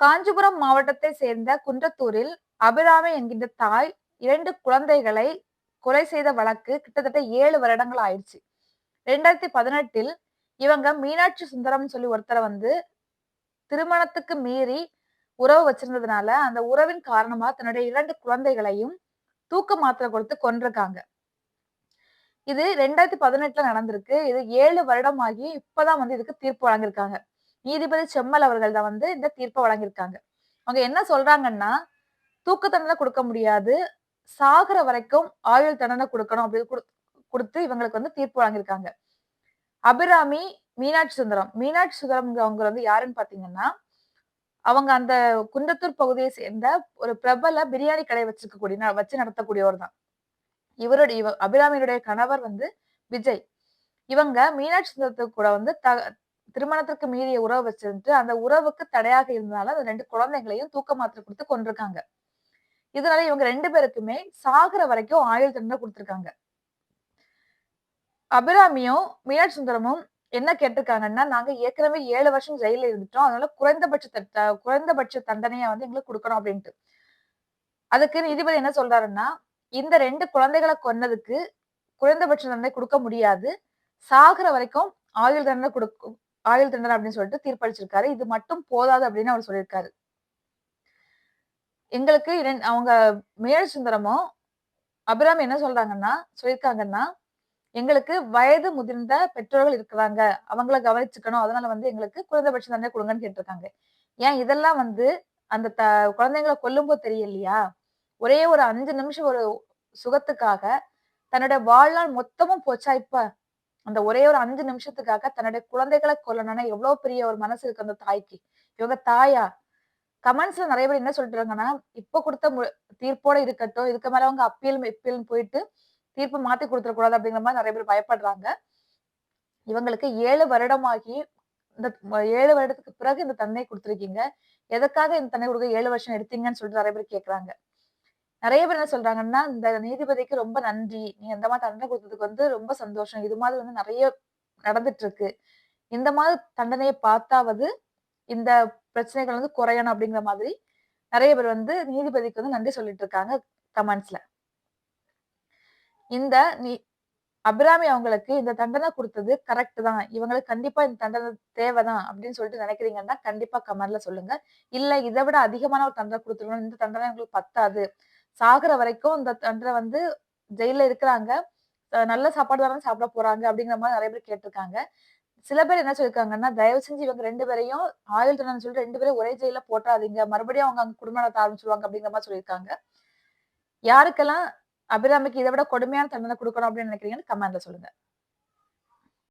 காஞ்சிபுரம் மாவட்டத்தை சேர்ந்த குன்றத்தூரில் அபிராமி என்கின்ற தாய் இரண்டு குழந்தைகளை கொலை செய்த வழக்கு கிட்டத்தட்ட ஏழு வருடங்கள் ஆயிடுச்சு. ரெண்டாயிரத்தி பதினெட்டில் இவங்க மீனாட்சி சுந்தரம் சொல்லி ஒருத்தரை வந்து திருமணத்துக்கு மீறி உறவு வச்சிருந்ததுனால அந்த உறவின் காரணமா தன்னுடைய இரண்டு குழந்தைகளையும் தூக்க மாத்திரை கொடுத்து கொண்டிருக்காங்க இது ரெண்டாயிரத்தி பதினெட்டுல நடந்திருக்கு. இது ஏழு வருடமாகி இப்பதான் வந்து இதுக்கு தீர்ப்பு வழங்கியிருக்காங்க. நீதிபதி செம்மல் அவர்கள் தான் வந்து இந்த தீர்ப்பை வழங்கியிருக்காங்க. அவங்க என்ன சொல்றாங்கன்னா தூக்கு தண்டனை கொடுக்க முடியாது சாகுற வரைக்கும் ஆயுள் தண்டனை கொடுக்கணும் அப்படின்னு கொடுத்து இவங்களுக்கு வந்து தீர்ப்பு வழங்கியிருக்காங்க. அபிராமி மீனாட்சி சுந்தரம். மீனாட்சி சுந்தரம் அவங்க வந்து யாருன்னு பாத்தீங்கன்னா அவங்க அந்த குண்டத்தூர் பகுதியை சேர்ந்த ஒரு பிரபல பிரியாணி கடை வச்சிருக்கக்கூடிய வச்சு நடத்தக்கூடியவர் தான். இவருடைய இவ அபிராமியுடைய கணவர் வந்து விஜய். இவங்க மீனாட்சி சுந்தரத்துக்கு கூட வந்து த திருமணத்திற்கு மீறிய உறவு வச்சிருந்து அந்த உறவுக்கு தடையாக இருந்ததால அந்த ரெண்டு குழந்தைகளையும் தூக்க மாத்திரை கொடுத்து கொண்டிருக்காங்க இதனால இவங்க ரெண்டு பேருக்குமே சாகுற வரைக்கும் ஆயுள் தண்டனை கொடுத்திருக்காங்க. அபிராமியும் மீனாட்சி சுந்தரமும் என்ன கேட்டிருக்காங்கன்னா நாங்க ஏற்கனவே ஏழு வருஷம் ஜெயில இருந்துட்டோம். அதனால குறைந்தபட்ச குறைந்தபட்ச தண்டனையை வந்து எங்களுக்கு கொடுக்கணும் அப்படின்ட்டு. அதுக்கு நீதிபதி என்ன சொல்றாருன்னா இந்த ரெண்டு குழந்தைகளை கொன்னதுக்கு குறைந்தபட்ச தண்டனை கொடுக்க முடியாது. சாகுற வரைக்கும் ஆயுள் தண்டனை கொடுக்கும் ஆயுள் தண்டனை அப்படின்னு சொல்லிட்டு தீர்ப்பளிச்சிருக்காரு. இது மட்டும் போதாது அப்படின்னு அவர் சொல்லியிருக்காரு. எங்களுக்கு அவங்க மேல் சுந்தரமும் அபிராமி என்ன சொல்றாங்கன்னா சொல்லியிருக்காங்கன்னா எங்களுக்கு வயது முதிர்ந்த பெற்றோர்கள் இருக்கிறாங்க. அவங்கள கவனிச்சுக்கணும். அதனால வந்து எங்களுக்கு குறைந்தபட்ச தண்டனை கொடுங்கன்னு கேட்டிருக்காங்க. ஏன் இதெல்லாம் வந்து அந்த த குழந்தைங்களை கொல்லும்போது தெரியலையா? ஒரே ஒரு அஞ்சு நிமிஷம் ஒரு சுகத்துக்காக தன்னுடைய வாழ்நாள் மொத்தமும் போச்சா இப்ப? அந்த ஒரே ஒரு அஞ்சு நிமிஷத்துக்காக தன்னுடைய குழந்தைகளை கொல்லணும்னா எவ்வளவு பெரிய ஒரு மனசு இருக்கு அந்த தாய்க்கு. இவங்க தாயா? கமெண்ட்ஸ்ல நிறைய பேர் என்ன சொல்றாங்கன்னா இப்ப கொடுத்த தீர்ப்போட இருக்கட்டும் இதுக்கு மேல அவங்க அப்பீல் இப்பீல் போயிட்டு தீர்ப்பு மாத்தி கொடுத்துடக்கூடாது அப்படிங்கிற மாதிரி நிறைய பேர் பயப்படுறாங்க. இவங்களுக்கு ஏழு வருடமாகி இந்த ஏழு வருடத்துக்கு பிறகு இந்த தன்னை கொடுத்துருக்கீங்க. எதுக்காக இந்த தன்னை கொடுக்க ஏழு வருஷம் எடுத்தீங்கன்னு சொல்லிட்டு நிறைய பேர் கேட்கறாங்க நிறைய பேர் என்ன சொல்றாங்கன்னா இந்த நீதிபதிக்கு ரொம்ப நன்றி. நீ இந்த மாதிரி தண்டனை கொடுத்ததுக்கு வந்து ரொம்ப சந்தோஷம். இது மாதிரி வந்து நிறைய நடந்துட்டு இருக்கு இந்த மாதிரி தண்டனையை பார்த்தாவது இந்த பிரச்சனைகள் வந்து குறையணும் அப்படிங்கிற மாதிரி நிறைய பேர் வந்து நீதிபதிக்கு வந்து நன்றி சொல்லிட்டு இருக்காங்க கமெண்ட்ஸ்ல இந்த நீ அபிராமி அவங்களுக்கு இந்த தண்டனை கொடுத்தது கரெக்ட் தான். இவங்களுக்கு கண்டிப்பா இந்த தண்டனை தேவைதான் அப்படின்னு சொல்லிட்டு நினைக்கிறீங்கன்னா கண்டிப்பா கமெண்ட்ல சொல்லுங்க. இல்ல இதை விட அதிகமான ஒரு தண்டனை கொடுத்துருக்கணும். இந்த தண்டனை உங்களுக்கு பத்தாது. சாகுற வரைக்கும் இந்த தண்டரை வந்து ஜெயில இருக்கிறாங்க. நல்ல சாப்பாடு தானே சாப்பிட போறாங்க அப்படிங்கிற மாதிரி நிறைய பேர் கேட்டிருக்காங்க. சில பேர் என்ன சொல்லியிருக்காங்கன்னா தயவு செஞ்சு இவங்க ரெண்டு பேரையும் ஆயுள் தண்டனை சொல்லிட்டு ரெண்டு பேரும் ஒரே ஜெயில போட்டாதீங்க. மறுபடியும் அவங்க அங்க குடும்ப நடத்த ஆரம்பிச்சிருவாங்க அப்படிங்கிற மாதிரி சொல்லியிருக்காங்க. யாருக்கெல்லாம் அபிராமிக்கு இதை விட கொடுமையான தண்டனை கொடுக்கணும் அப்படின்னு நினைக்கிறீங்கன்னு கமெண்ட்ல சொல்லுங்க.